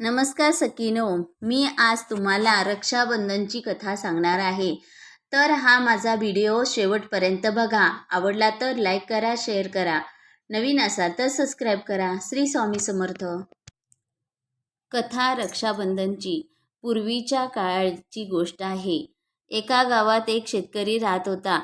नमस्कार सकीनो मी आज तुम्हाला रक्षाबंधनची कथा सांगणार आहे. तर हा माझा व्हिडिओ शेवटपर्यंत बघा. आवडला तर लाईक करा शेअर करा. नवीन असाल तर सबस्क्राईब करा. श्री स्वामी समर्थ. कथा रक्षाबंधनची पूर्वीच्या काळाची गोष्ट आहे. एका गावात एक शेतकरी राहत होता.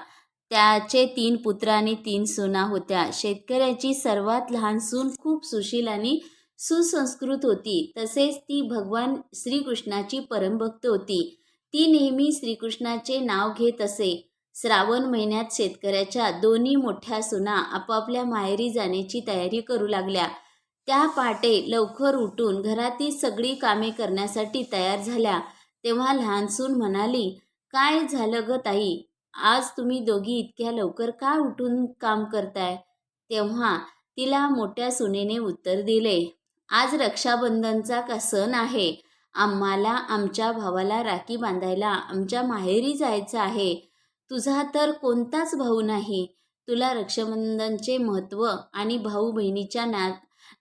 त्याचे तीन पुत्र आणि तीन सुना होत्या. शेतकऱ्याची सर्वात लहान सून खूप सुशील आणि सुसंस्कृत होती. तसेच ती भगवान श्रीकृष्णाची परमभक्त होती. ती नेहमी श्रीकृष्णाचे नाव घेत असे. श्रावण महिन्यात शेतकऱ्याच्या दोन्ही मोठ्या सुना आपापल्या माहेरी जाण्याची तयारी करू लागल्या. त्या पहाटे लवकर उठून घरातील सगळी कामे करण्यासाठी तयार झाल्या. तेव्हा लहानसून म्हणाली काय झालं ग ताई? आज तुम्ही दोघी इतक्या लवकर का उठून काम करताय? तेव्हा तिला मोठ्या सुनेने उत्तर दिले आज रक्षाबंधनचा का सण आहे? आम्हाला आमच्या भावाला राखी बांधायला आमच्या माहेरी जायचं आहे. तुझा तर कोणताच भाऊ नाही. तुला रक्षाबंधनचे महत्त्व आणि भाऊ बहिणीच्या नात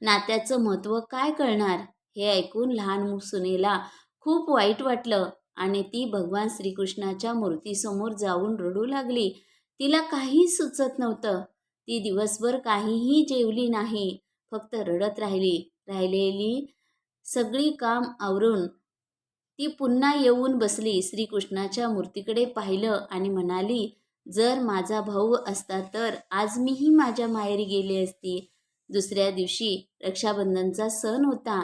नात्याचं महत्त्व काय कळणार? हे ऐकून लहान सुनेला खूप वाईट वाटलं आणि ती भगवान श्रीकृष्णाच्या मूर्तीसमोर जाऊन रडू लागली. तिला काही सुचत नव्हतं. ती दिवसभर काहीही जेवली नाही. फक्त रडत राहिली. राहिलेली सगळी काम आवरून ती पुन्हा येऊन बसली. श्रीकृष्णाच्या मूर्तीकडे पाहिलं आणि म्हणाली जर माझा भाऊ असता तर आज मीही माझ्या माहेरी गेली असती. दुसऱ्या दिवशी रक्षाबंधनचा सण होता.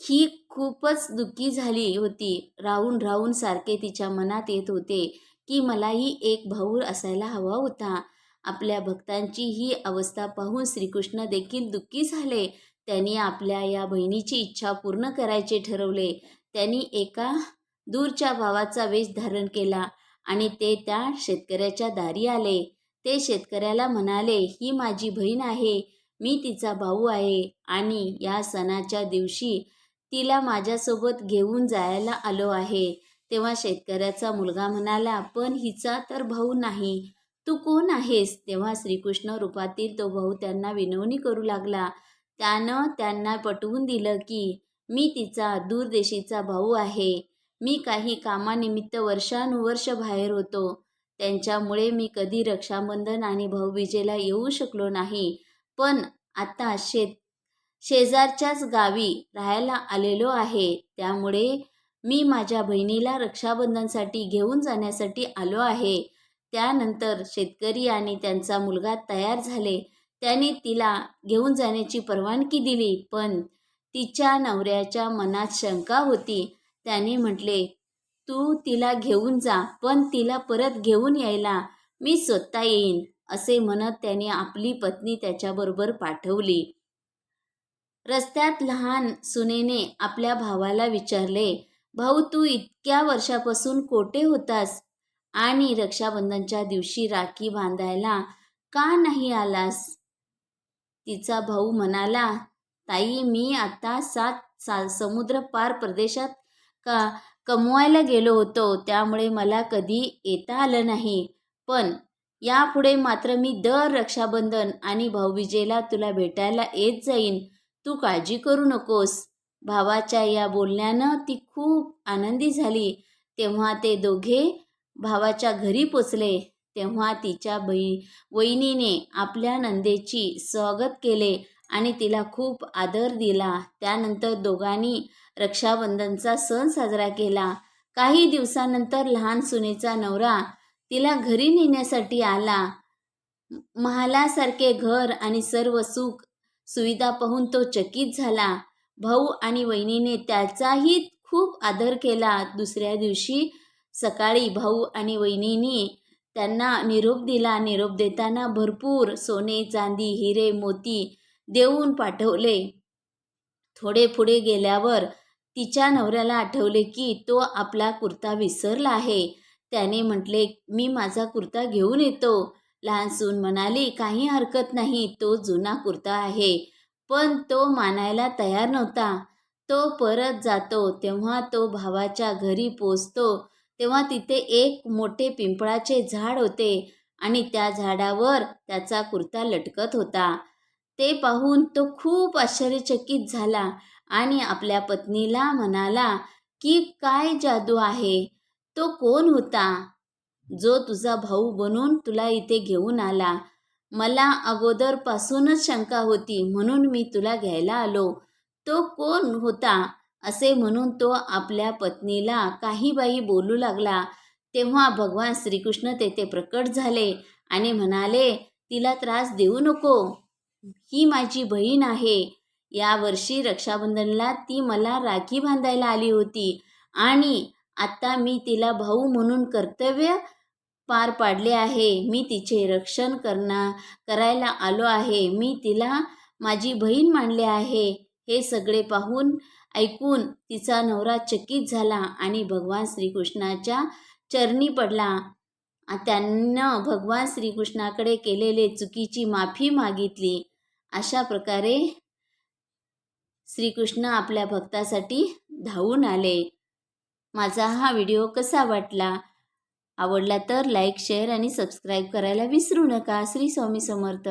ही खूपच दुःखी झाली होती. राहून राहून सारखे तिच्या मनात येत होते की मलाही एक भाऊ असायला हवा होता. आपल्या भक्तांची ही अवस्था पाहून श्रीकृष्ण देखील दुःखी झाले. त्यांनी आपल्या या बहिणीची इच्छा पूर्ण करायचे ठरवले. त्यांनी एका दूरच्या भावाचा वेश धारण केला आणि ते त्या शेतकऱ्याच्या दारी आले. ते शेतकऱ्याला म्हणाले ही माझी बहीण आहे. मी तिचा भाऊ आहे आणि या सणाच्या दिवशी तिला माझ्यासोबत घेऊन जायला आलो आहे. तेव्हा शेतकऱ्याचा मुलगा म्हणाला पण हिचा तर भाऊ नाही. तू कोण आहेस? तेव्हा श्रीकृष्ण रूपातील तो भाऊ त्यांना विनवणी करू लागला. त्यानं त्यांना पटवून दिलं की मी तिचा दूरदेशीचा भाऊ आहे. मी काही कामानिमित्त वर्षानुवर्ष बाहेर होतो. त्यांच्यामुळे मी कधी रक्षाबंधन आणि भाऊबीजेला येऊ शकलो नाही. पण आता शेत शेजारच्याच गावी राहायला आलेलो आहे. त्यामुळे मी माझ्या बहिणीला रक्षाबंधनसाठी घेऊन जाण्यासाठी आलो आहे. त्यानंतर शेतकरी आणि त्यांचा मुलगा तयार झाले. त्याने तिला घेऊन जाण्याची परवानगी दिली पण तिच्या नवऱ्याच्या मनात शंका होती. त्याने म्हटले तू तिला घेऊन जा पण तिला परत घेऊन यायला मी स्वतः येईन असे म्हणत त्याने आपली पत्नी त्याच्याबरोबर पाठवली. रस्त्यात लहान सुनेने आपल्या भावाला विचारले भाऊ तू इतक्या वर्षापासून कोठे होतास? आणि रक्षाबंधनच्या दिवशी राखी बांधायला का नाही आलास? तिचा भाऊ म्हणाला ताई मी आता सात सा समुद्र पार प्रदेशात का कमवायला गेलो होतो त्यामुळे मला कधी येता आलं नाही. पण यापुढे मात्र मी दर रक्षाबंधन आणि भाऊबीजेला तुला भेटायला येत जाईन. तू काळजी करू नकोस. भावाच्या या बोलण्यानं ती खूप आनंदी झाली. तेव्हा ते दोघे भावाच्या घरी पोचले तेव्हा तिच्या बही वहिनीने आपल्या नंदेची स्वागत केले आणि तिला खूप आदर दिला. त्यानंतर दोघांनी रक्षाबंधनचा सण साजरा केला. काही दिवसानंतर लहान सुनेचा नवरा तिला घरी नेण्यासाठी आला. महालासारखे घर आणि सर्व सुख सुविधा पाहून तो चकित झाला. भाऊ आणि वहिनीने त्याचाही खूप आदर केला. दुसऱ्या दिवशी सकाळी भाऊ आणि वहिनीने त्यांना निरोप दिला. निरोप देताना भरपूर सोने चांदी हिरे मोती देऊन पाठवले. थोडे पुढे गेल्यावर तिच्या नवऱ्याला आठवले की तो आपला कुर्ता विसरला आहे. त्याने म्हटले मी माझा कुर्ता घेऊन येतो. लहान सून म्हणाली काही हरकत नाही तो जुना कुर्ता आहे. पण तो मानायला तयार नव्हता. तो परत जातो तेव्हा तो भावाच्या घरी पोचतो. तेव्हा तिथे एक मोठे पिंपळाचे झाड होते आणि त्या झाडावर त्याचा कुर्ता लटकत होता. ते पाहून तो खूप आश्चर्यचकित झाला आणि आपल्या पत्नीला म्हणाला की काय जादू आहे? तो कोण होता? जो तुझा भाऊ बनून तुला इथे घेऊन आला. मला अगोदरपासूनच शंका होती म्हणून मी तुला घ्यायला आलो. तो कोण होता? असे म्हणून तो आपल्या पत्नीला काही बाई बोलू लागला. तेव्हा भगवान श्रीकृष्ण तेथे प्रकट झाले आणि म्हणाले तिला त्रास देऊ नको. ही माझी बहीण आहे. यावर्षी रक्षाबंधनला ती मला राखी बांधायला आली होती आणि आता मी तिला भाऊ म्हणून कर्तव्य पार पाडले आहे. मी तिचे रक्षण करणार करायला आलो आहे. मी तिला माझी बहीण मानले आहे. हे सगळे पाहून ऐकून तिचा नवरा चकित झाला आणि भगवान श्रीकृष्णाच्या चरणी पडला. त्यानं भगवान श्रीकृष्णाकडे केलेले चुकीची माफी मागितली. अशा प्रकारे श्रीकृष्ण आपल्या भक्तासाठी धावून आले. माझा हा व्हिडिओ कसा वाटला? आवडला तर लाईक शेअर आणि सबस्क्राईब करायला विसरू नका. श्री स्वामी समर्थ.